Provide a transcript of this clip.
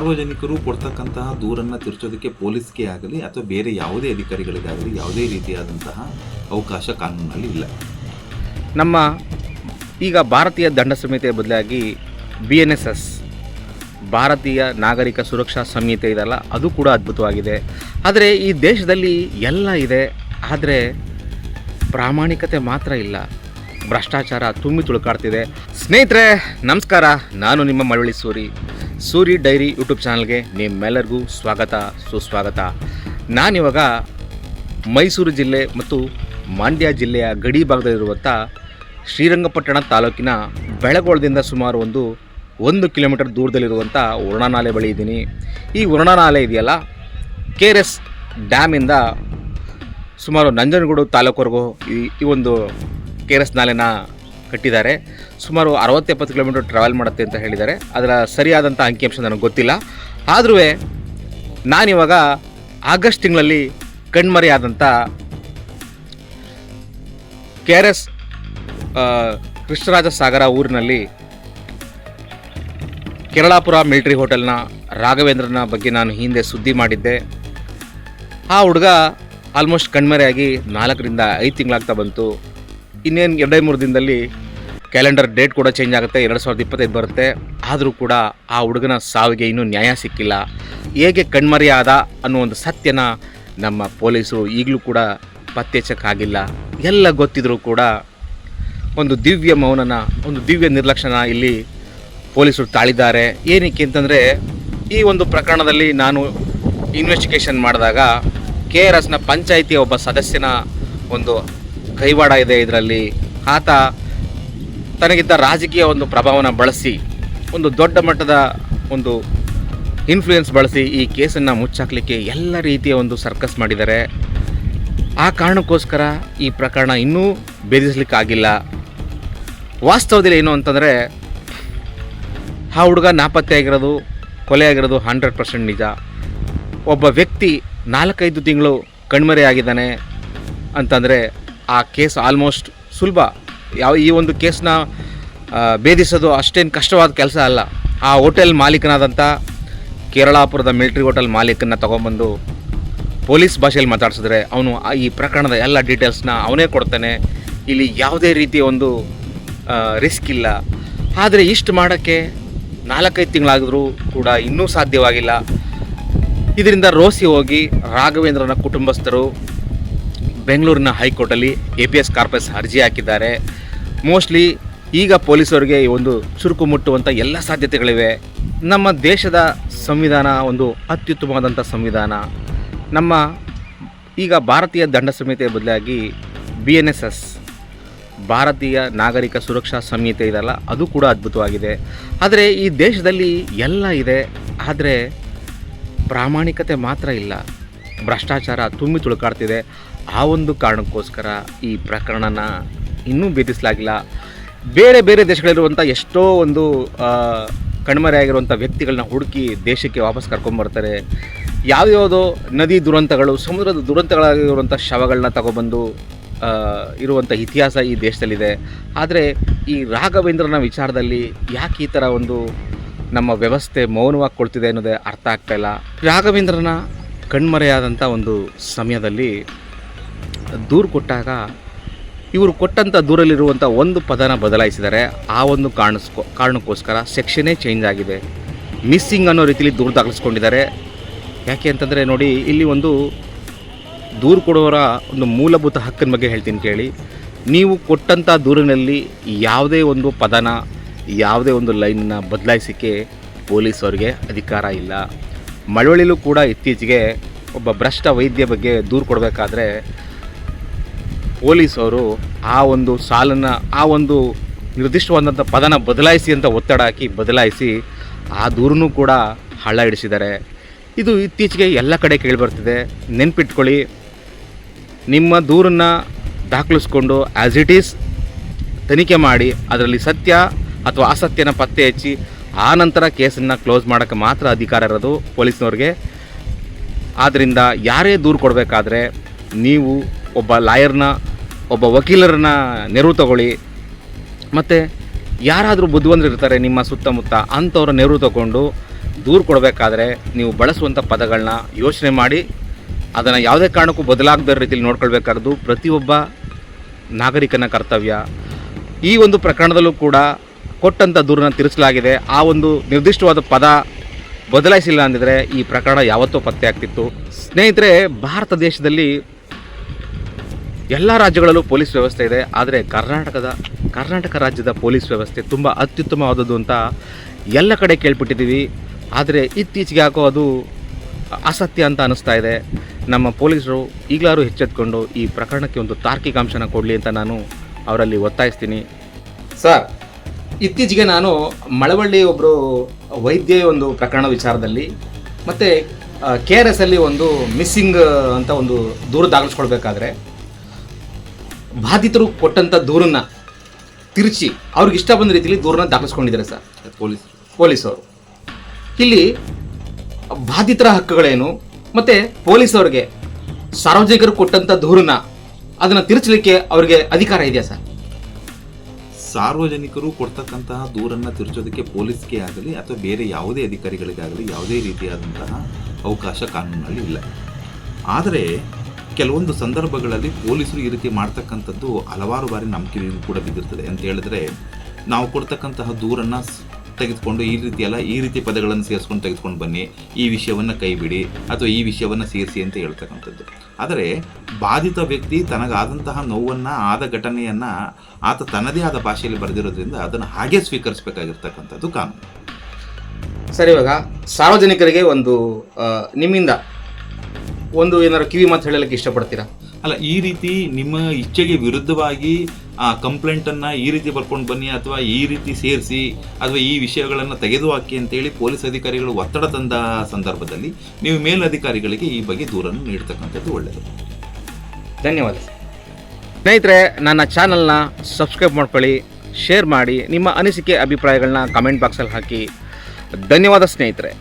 ಸಾರ್ವಜನಿಕರು ಕೊಡ್ತಕ್ಕಂತಹ ದೂರನ್ನು ತಿರ್ಚೋದಕ್ಕೆ ಪೊಲೀಸ್ಗೆ ಆಗಲಿ ಅಥವಾ ಬೇರೆ ಯಾವುದೇ ಅಧಿಕಾರಿಗಳಿಗಾಗಲಿ ಯಾವುದೇ ರೀತಿಯಾದಂತಹ ಅವಕಾಶ ಕಾನೂನಲ್ಲಿ ಇಲ್ಲ. ನಮ್ಮ ಈಗ ಭಾರತೀಯ ದಂಡ ಸಂಹಿತೆಯ ಬದಲಾಗಿ ಬಿ ಎನ್ ಎಸ್ ಎಸ್ ಭಾರತೀಯ ನಾಗರಿಕ ಸುರಕ್ಷಾ ಸಂಹಿತೆ ಇದೆಲ್ಲ ಅದು ಕೂಡ ಅದ್ಭುತವಾಗಿದೆ. ಆದರೆ ಈ ದೇಶದಲ್ಲಿ ಎಲ್ಲ ಇದೆ, ಆದರೆ ಪ್ರಾಮಾಣಿಕತೆ ಮಾತ್ರ ಇಲ್ಲ. ಭ್ರಷ್ಟಾಚಾರ ತುಂಬಿ ತುಳುಕಾಡ್ತಿದೆ. ಸ್ನೇಹಿತರೆ, ನಮಸ್ಕಾರ. ನಾನು ನಿಮ್ಮ ಮಳವಳ್ಳಿ ಸೂರಿ. ಸೂರಿ ಡೈರಿ ಯೂಟ್ಯೂಬ್ ಚಾನಲ್ಗೆ ನಿಮ್ಮೆಲ್ಲರಿಗೂ ಸ್ವಾಗತ, ಸುಸ್ವಾಗತ. ನಾನಿವಾಗ ಮೈಸೂರು ಜಿಲ್ಲೆ ಮತ್ತು ಮಂಡ್ಯ ಜಿಲ್ಲೆಯ ಗಡಿ ಭಾಗದಲ್ಲಿರುವಂಥ ಶ್ರೀರಂಗಪಟ್ಟಣ ತಾಲೂಕಿನ ಬೆಳಗೋಳದಿಂದ ಸುಮಾರು ಒಂದು ಒಂದು ಕಿಲೋಮೀಟರ್ ದೂರದಲ್ಲಿರುವಂಥ ವರ್ಣನಾಲೆ ಬಳಿ ಇದ್ದೀನಿ. ಈ ವರ್ಣನಾಲೆ ಇದೆಯಲ್ಲ ಕೆ ಆರ್ ಎಸ್ ಡ್ಯಾಮಿಂದ ಸುಮಾರು ನಂಜನಗೂಡು ತಾಲೂಕುವರೆಗೂ ಈ ಈ ಒಂದು ಕೆ ಆರ್ ಎಸ್ ನಾಲೆನ ಕಟ್ಟಿದ್ದಾರೆ. ಸುಮಾರು ಅರವತ್ತು ಎಪ್ಪತ್ತು ಕಿಲೋಮೀಟರ್ ಟ್ರಾವೆಲ್ ಮಾಡುತ್ತೆ ಅಂತ ಹೇಳಿದ್ದಾರೆ. ಅದರ ಸರಿಯಾದಂಥ ಅಂಕಿಅಂಶ ನನಗೆ ಗೊತ್ತಿಲ್ಲ. ಆದರೂ ನಾನಿವಾಗ ಆಗಸ್ಟ್ ತಿಂಗಳಲ್ಲಿ ಕಣ್ಮರೆಯಾದಂಥ K R S Krishnaraja Sagara ಊರಿನಲ್ಲಿ ಕೇರಳಾಪುರ ಮಿಲಿಟರಿ ಹೋಟೆಲ್ನ ರಾಘವೇಂದ್ರನ ಬಗ್ಗೆ ನಾನು ಹಿಂದೆ ಸುದ್ದಿ ಮಾಡಿದ್ದೆ. ಆ ಹುಡುಗ ಆಲ್ಮೋಸ್ಟ್ ಕಣ್ಮರೆಯಾಗಿ ನಾಲ್ಕರಿಂದ ಐದು ತಿಂಗಳಾಗ್ತಾ ಬಂತು. ಇನ್ನೇನು ಎರಡೇ ಮೂರು ದಿನದಲ್ಲಿ ಕ್ಯಾಲೆಂಡರ್ ಡೇಟ್ ಕೂಡ ಚೇಂಜ್ ಆಗುತ್ತೆ, ಎರಡು ಸಾವಿರದ ಇಪ್ಪತ್ತೈದು ಬರುತ್ತೆ. ಆದರೂ ಕೂಡ ಆ ಹುಡುಗನ ಸಾವಿಗೆ ಇನ್ನೂ ನ್ಯಾಯ ಸಿಕ್ಕಿಲ್ಲ. ಹೇಗೆ ಕಣ್ಮರೆಯಾದ ಅನ್ನೋ ಒಂದು ಸತ್ಯನ ನಮ್ಮ ಪೊಲೀಸರು ಈಗಲೂ ಕೂಡ ಪತ್ತೆಚ್ಚಕ್ಕಾಗಿಲ್ಲ ಎಲ್ಲ ಗೊತ್ತಿದ್ರೂ ಕೂಡ ಒಂದು ದಿವ್ಯ ಮೌನನ, ಒಂದು ದಿವ್ಯ ನಿರ್ಲಕ್ಷ್ಯನ ಇಲ್ಲಿ ಪೊಲೀಸರು ತಾಳಿದ್ದಾರೆ. ಏನಕ್ಕೆ ಅಂತಂದರೆ, ಈ ಒಂದು ಪ್ರಕರಣದಲ್ಲಿ ನಾನು ಇನ್ವೆಸ್ಟಿಗೇಷನ್ ಮಾಡಿದಾಗ ಕೆ ಆರ್ ಎಸ್ನ ಪಂಚಾಯಿತಿಯ ಒಬ್ಬ ಸದಸ್ಯನ ಒಂದು ಕೈವಾಡ ಇದೆ ಇದರಲ್ಲಿ. ಆತ ತನಗಿದ್ದ ರಾಜಕೀಯ ಒಂದು ಪ್ರಭಾವನ ಬಳಸಿ, ಒಂದು ದೊಡ್ಡ ಮಟ್ಟದ ಒಂದು ಇನ್ಫ್ಲೂಯೆನ್ಸ್ ಬಳಸಿ ಈ ಕೇಸನ್ನು ಮುಚ್ಚಾಕಲಿಕ್ಕೆ ಎಲ್ಲ ರೀತಿಯ ಒಂದು ಸರ್ಕಸ್ ಮಾಡಿದ್ದಾರೆ. ಆ ಕಾರಣಕ್ಕೋಸ್ಕರ ಈ ಪ್ರಕರಣ ಇನ್ನೂ ಭೇದಿಸ್ಲಿಕ್ಕಾಗಿಲ್ಲ. ವಾಸ್ತವದಲ್ಲಿ ಏನು ಅಂತಂದರೆ, ಆ ಹುಡುಗ ನಾಪತ್ತೆ ಆಗಿರೋದು, ಕೊಲೆ ಆಗಿರೋದು ಹಂಡ್ರೆಡ್ ಪರ್ಸೆಂಟ್ ನಿಜ. ಒಬ್ಬ ವ್ಯಕ್ತಿ ನಾಲ್ಕೈದು ತಿಂಗಳು ಕಣ್ಮರೆಯಾಗಿದ್ದಾನೆ ಅಂತಂದರೆ ಆ ಕೇಸ್ ಆಲ್ಮೋಸ್ಟ್ ಸುಲಭ. ಯಾವ ಈ ಒಂದು ಕೇಸ್ನ ಆ, ಭೇದಿಸೋದು ಅಷ್ಟೇನು ಕಷ್ಟವಾದ ಕೆಲಸ ಅಲ್ಲ. ಆ ಹೋಟೆಲ್ ಮಾಲೀಕನಾದಂಥ ಕೇರಳಾಪುರದ ಮಿಲಿಟ್ರಿ ಹೋಟೆಲ್ ಮಾಲೀಕನ್ನ ತೊಗೊಂಬಂದು ಪೊಲೀಸ್ ಭಾಷೆಯಲ್ಲಿ ಮಾತಾಡಿಸಿದ್ರೆ ಅವನು ಈ ಪ್ರಕರಣದ ಎಲ್ಲ ಡೀಟೇಲ್ಸ್ನ ಅವನೇ ಕೊಡ್ತಾನೆ. ಇಲ್ಲಿ ಯಾವುದೇ ರೀತಿಯ ಒಂದು ರಿಸ್ಕ್ ಇಲ್ಲ. ಆದರೆ ಇಷ್ಟು ಮಾಡೋಕ್ಕೆ ನಾಲ್ಕೈದು ತಿಂಗಳಾದರೂ ಕೂಡ ಇನ್ನೂ ಸಾಧ್ಯವಾಗಿಲ್ಲ. ಇದರಿಂದ ರೋಸಿ ಹೋಗಿ ರಾಘವೇಂದ್ರನ ಕುಟುಂಬಸ್ಥರು ಬೆಂಗಳೂರಿನ ಹೈಕೋರ್ಟಲ್ಲಿ ಎ ಪಿ ಎಸ್ ಕಾರ್ಪಸ್ ಅರ್ಜಿ ಹಾಕಿದ್ದಾರೆ. ಮೋಸ್ಟ್ಲಿ ಈಗ ಪೊಲೀಸರಿಗೆ ಒಂದು ಚುರುಕು ಮುಟ್ಟುವಂಥ ಎಲ್ಲ ಸಾಧ್ಯತೆಗಳಿವೆ. ನಮ್ಮ ದೇಶದ ಸಂವಿಧಾನ ಒಂದು ಅತ್ಯುತ್ತಮವಾದಂಥ ಸಂವಿಧಾನ. ನಮ್ಮ ಈಗ ಭಾರತೀಯ ದಂಡ ಸಂಹಿತೆಯ ಬದಲಾಗಿ ಬಿ ಎನ್ ಎಸ್ ಎಸ್, ಭಾರತೀಯ ನಾಗರಿಕ ಸುರಕ್ಷಾ ಸಂಹಿತೆ ಇದೆಲ್ಲ ಅದು ಕೂಡ ಅದ್ಭುತವಾಗಿದೆ. ಆದರೆ ಈ ದೇಶದಲ್ಲಿ ಎಲ್ಲ ಇದೆ. ಆದರೆ ಪ್ರಾಮಾಣಿಕತೆ ಮಾತ್ರ ಇಲ್ಲ. ಭ್ರಷ್ಟಾಚಾರ ತುಂಬಿ ತುಳುಕಾಡ್ತಿದೆ. ಆ ಒಂದು ಕಾರಣಕ್ಕೋಸ್ಕರ ಈ ಪ್ರಕರಣನ ಇನ್ನೂ ಭೇದಿಸಲಾಗಿಲ್ಲ. ಬೇರೆ ಬೇರೆ ದೇಶಗಳಲ್ಲಿರುವಂಥ ಎಷ್ಟೋ ಒಂದು ಕಣ್ಮರೆಯಾಗಿರುವಂಥ ವ್ಯಕ್ತಿಗಳನ್ನ ಹುಡುಕಿ ದೇಶಕ್ಕೆ ವಾಪಸ್ ಕರ್ಕೊಂಬರ್ತಾರೆ ಯಾವ್ಯಾವುದೋ ನದಿ ದುರಂತಗಳು, ಸಮುದ್ರದ ದುರಂತಗಳಾಗಿರುವಂಥ ಶವಗಳನ್ನ ತಗೊಬಂದು ಇರುವಂಥ ಇತಿಹಾಸ ಈ ದೇಶದಲ್ಲಿದೆ. ಆದರೆ ಈ ರಾಘವೇಂದ್ರನ ವಿಚಾರದಲ್ಲಿ ಯಾಕೆ ಈ ಥರ ಒಂದು ನಮ್ಮ ವ್ಯವಸ್ಥೆ ಮೌನವಾಗಿ ಕೊಡ್ತಿದೆ ಅನ್ನೋದೇ ಅರ್ಥ ಆಗ್ತಾ ಇಲ್ಲ. ರಾಘವೇಂದ್ರನ ಕಣ್ಮರೆಯಾದಂಥ ಒಂದು ಸಮಯದಲ್ಲಿ ದೂರು ಕೊಟ್ಟಾಗ ಇವರು ಕೊಟ್ಟಂಥ ದೂರಲ್ಲಿರುವಂಥ ಒಂದು ಪದನ ಬದಲಾಯಿಸಿದರೆ ಆ ಒಂದು ಕಾರಣಸ್ಕೋ, ಕಾರಣಕ್ಕೋಸ್ಕರ ಸೆಕ್ಷನೇ ಚೇಂಜ್ ಆಗಿದೆ. ಮಿಸ್ಸಿಂಗ್ ಅನ್ನೋ ರೀತಿಲಿ ದೂರು ದಾಖಲಿಸ್ಕೊಂಡಿದ್ದಾರೆ. ಯಾಕೆ ಅಂತಂದರೆ ನೋಡಿ, ಇಲ್ಲಿ ಒಂದು ದೂರು ಕೊಡುವವರ ಒಂದು ಮೂಲಭೂತ ಹಕ್ಕಿನ ಬಗ್ಗೆ ಹೇಳ್ತೀನಿ ಕೇಳಿ. ನೀವು ಕೊಟ್ಟಂಥ ದೂರಿನಲ್ಲಿ ಯಾವುದೇ ಒಂದು ಪದನ, ಯಾವುದೇ ಒಂದು ಲೈನನ್ನು ಬದಲಾಯಿಸಿಕೆ ಪೊಲೀಸವ್ರಿಗೆ ಅಧಿಕಾರ ಇಲ್ಲ. ಮಳವಳ್ಳಿಲೂ ಕೂಡ ಇತ್ತೀಚೆಗೆ ಒಬ್ಬ ಭ್ರಷ್ಟ ವೈದ್ಯ ಬಗ್ಗೆ ದೂರು ಕೊಡಬೇಕಾದ್ರೆ ಪೊಲೀಸವರು ಆ ಒಂದು ಸಾಲನ್ನು, ಆ ಒಂದು ನಿರ್ದಿಷ್ಟವಾದಂಥ ಪದನ ಬದಲಾಯಿಸಿ ಅಂತ ಒತ್ತಡ ಹಾಕಿ ಬದಲಾಯಿಸಿ ಆ ದೂರನ್ನು ಕೂಡ ಹಳ್ಳ ಹಿಡಿಸಿದ್ದಾರೆ ಇದು ಇತ್ತೀಚೆಗೆ ಎಲ್ಲ ಕಡೆ ಕೇಳಿಬರ್ತಿದೆ ನೆನ್ಪಿಟ್ಕೊಳ್ಳಿ, ನಿಮ್ಮ ದೂರನ್ನು ದಾಖಲಿಸ್ಕೊಂಡು ಆ್ಯಸ್ ಇಟ್ ಈಸ್ ತನಿಖೆ ಮಾಡಿ, ಅದರಲ್ಲಿ ಸತ್ಯ ಅಥವಾ ಅಸತ್ಯನ ಪತ್ತೆ ಹಚ್ಚಿ, ಆ ನಂತರ ಕೇಸನ್ನು ಕ್ಲೋಸ್ ಮಾಡೋಕ್ಕೆ ಮಾತ್ರ ಅಧಿಕಾರ ಇರೋದು ಪೊಲೀಸ್ನವ್ರಿಗೆ. ಆದ್ದರಿಂದ ಯಾರೇ ದೂರು ಕೊಡಬೇಕಾದ್ರೆ ನೀವು ಒಬ್ಬ ಲಾಯರ್ನ ಒಬ್ಬ ವಕೀಲರನ್ನ ನೆರವು ತಗೊಳ್ಳಿ. ಮತ್ತು ಯಾರಾದರೂ ಬುದ್ಧಿವಂತರು ಇರ್ತಾರೆ ನಿಮ್ಮ ಸುತ್ತಮುತ್ತ ಅಂಥವ್ರ ನೆರವು ತಗೊಂಡು ದೂರು ಕೊಡಬೇಕಾದ್ರೆ ನೀವು ಬಳಸುವಂಥ ಪದಗಳನ್ನ ಯೋಚನೆ ಮಾಡಿ, ಅದನ್ನು ಯಾವುದೇ ಕಾರಣಕ್ಕೂ ಬದಲಾಗದ ರೀತಿಯಲ್ಲಿ ನೋಡ್ಕೊಳ್ಬೇಕಾದ್ದು ಪ್ರತಿಯೊಬ್ಬ ನಾಗರಿಕನ ಕರ್ತವ್ಯ. ಈ ಒಂದು ಪ್ರಕರಣದಲ್ಲೂ ಕೂಡ ಕೊಟ್ಟಂಥ ದೂರನ್ನ ತಿರುಚಲಾಗಿದೆ ಆ ಒಂದು ನಿರ್ದಿಷ್ಟವಾದ ಪದ ಬದಲಾಯಿಸಿಲ್ಲ ಅಂದಿದ್ರೆ ಈ ಪ್ರಕರಣ ಯಾವತ್ತೂ ಪತ್ತೆ ಆಗ್ತಿತ್ತು. ಸ್ನೇಹಿತರೆ, ಭಾರತ ದೇಶದಲ್ಲಿ ಎಲ್ಲ ರಾಜ್ಯಗಳಲ್ಲೂ ಪೊಲೀಸ್ ವ್ಯವಸ್ಥೆ ಇದೆ, ಆದರೆ ಕರ್ನಾಟಕದ, ಕರ್ನಾಟಕ ರಾಜ್ಯದ ಪೊಲೀಸ್ ವ್ಯವಸ್ಥೆ ತುಂಬ ಅತ್ಯುತ್ತಮವಾದದ್ದು ಅಂತ ಎಲ್ಲ ಕಡೆ ಕೇಳ್ಬಿಟ್ಟಿದ್ದೀವಿ ಆದರೆ ಇತ್ತೀಚೆಗೆ ಯಾಕೋ ಅದು ಅಸತ್ಯ ಅಂತ ಅನ್ನಿಸ್ತಾ ಇದೆ. ನಮ್ಮ ಪೊಲೀಸರು ಈಗಲಾರು ಎಚ್ಚೆತ್ಕೊಂಡು ಈ ಪ್ರಕರಣಕ್ಕೆ ಒಂದು ತಾರ್ಕಿಕಾಂಶನ ಕೊಡಲಿ ಅಂತ ನಾನು ಅವರಲ್ಲಿ ಒತ್ತಾಯಿಸ್ತೀನಿ. ಸರ್, ಇತ್ತೀಚೆಗೆ ನಾನು ಮಳವಳ್ಳಿ ಒಬ್ಬರು ವೈದ್ಯ ಒಂದು ಪ್ರಕರಣ ವಿಚಾರದಲ್ಲಿ, ಮತ್ತು ಕೆ ಆರ್ ಎಸ್ ಅಲ್ಲಿ ಒಂದು ಮಿಸ್ಸಿಂಗ್ ಅಂತ ಒಂದು ದೂರು ದಾಖಲಿಸ್ಕೊಳ್ಬೇಕಾದ್ರೆ ಬಾಧಿತರು ಕೊಟ್ಟಂಥ ದೂರನ್ನ ತಿರುಚಿ ಅವ್ರಿಗೆ ಇಷ್ಟ ಬಂದ ರೀತಿಯಲ್ಲಿ ದೂರನ್ನ ದಾಖಲಿಸ್ಕೊಂಡಿದ್ದಾರೆ ಸರ್. ಪೊಲೀಸ್. ಪೊಲೀಸವರು ಇಲ್ಲಿ ಬಾಧಿತರ ಹಕ್ಕುಗಳೇನು ಮತ್ತು ಪೊಲೀಸವ್ರಿಗೆ ಸಾರ್ವಜನಿಕರು ಕೊಟ್ಟಂಥ ದೂರನ್ನ ಅದನ್ನು ತಿರುಚಲಿಕ್ಕೆ ಅವರಿಗೆ ಅಧಿಕಾರ ಇದೆಯಾ ಸರ್? ಸಾರ್ವಜನಿಕರು ಕೊಡ್ತಕ್ಕಂತಹ ದೂರನ್ನ ತಿರುಚೋದಕ್ಕೆ ಪೊಲೀಸ್ಗೆ ಆಗಲಿ ಅಥವಾ ಬೇರೆ ಯಾವುದೇ ಅಧಿಕಾರಿಗಳಿಗಾಗಲಿ ಯಾವುದೇ ರೀತಿಯಾದಂತಹ ಅವಕಾಶ ಕಾನೂನಲ್ಲಿ ಇಲ್ಲ. ಆದರೆ ಕೆಲವೊಂದು ಸಂದರ್ಭಗಳಲ್ಲಿ ಪೊಲೀಸರು ಈ ರೀತಿ ಮಾಡ್ತಕ್ಕಂಥದ್ದು ಹಲವಾರು ಬಾರಿ ನಮ್ಮ ಕೂಡ ಬಿದ್ದಿರ್ತದೆ ಅಂತ ಹೇಳಿದ್ರೆ ನಾವು ಕೊಡ್ತಕ್ಕಂತಹ ದೂರನ್ನ ತೆಗೆದುಕೊಂಡು ಈ ರೀತಿ ಅಲ್ಲ, ಈ ರೀತಿ ಪದಗಳನ್ನು ಸೇರಿಸ್ಕೊಂಡು ತೆಗೆದುಕೊಂಡು ಬನ್ನಿ, ಈ ವಿಷಯವನ್ನು ಕೈಬಿಡಿ ಅಥವಾ ಈ ವಿಷಯವನ್ನು ಸೇರಿಸಿ ಅಂತ ಹೇಳ್ತಕ್ಕಂಥದ್ದು. ಆದರೆ ಬಾಧಿತ ವ್ಯಕ್ತಿ ತನಗಾದಂತಹ ನೋವನ್ನು, ಆದ ಘಟನೆಯನ್ನು ಆತ ತನ್ನದೇ ಆದ ಭಾಷೆಯಲ್ಲಿ ಬರೆದಿರೋದ್ರಿಂದ ಅದನ್ನು ಹಾಗೆ ಸ್ವೀಕರಿಸಬೇಕಾಗಿರ್ತಕ್ಕಂಥದ್ದು ಕಾನೂನು. ಸರಿ, ಇವಾಗ ಸಾರ್ವಜನಿಕರಿಗೆ ಒಂದು ನಿಮ್ಮಿಂದ ಒಂದು ಏನಾದ್ರು ಕಿವಿ ಮಾತು ಹೇಳಲಿಕ್ಕೆ ಇಷ್ಟಪಡ್ತೀರಾ? ಅಲ್ಲ ಈ ರೀತಿ ನಿಮ್ಮ ಇಚ್ಛೆಗೆ ವಿರುದ್ಧವಾಗಿ ಆ ಕಂಪ್ಲೇಂಟನ್ನು ಈ ರೀತಿ ಬರ್ಕೊಂಡು ಬನ್ನಿ ಅಥವಾ ಈ ರೀತಿ ಸೇರಿಸಿ ಅಥವಾ ಈ ವಿಷಯಗಳನ್ನು ತೆಗೆದುಹಾಕಿ ಅಂತೇಳಿ ಪೊಲೀಸ್ ಅಧಿಕಾರಿಗಳು ಒತ್ತಡ ತಂದ ಸಂದರ್ಭದಲ್ಲಿ ನೀವು ಮೇಲಧಿಕಾರಿಗಳಿಗೆ ಈ ಬಗ್ಗೆ ದೂರನ್ನು ನೀಡ್ತಕ್ಕಂಥದ್ದು ಒಳ್ಳೆಯದು. ಧನ್ಯವಾದ. ಸ್ನೇಹಿತರೆ ನನ್ನ ಚಾನಲ್ನ ಸಬ್ಸ್ಕ್ರೈಬ್ ಮಾಡ್ಕೊಳ್ಳಿ ಶೇರ್ ಮಾಡಿ ನಿಮ್ಮ ಅನಿಸಿಕೆ ಅಭಿಪ್ರಾಯಗಳನ್ನ ಕಮೆಂಟ್ ಬಾಕ್ಸಲ್ಲಿ ಹಾಕಿ. ಧನ್ಯವಾದ ಸ್ನೇಹಿತರೆ.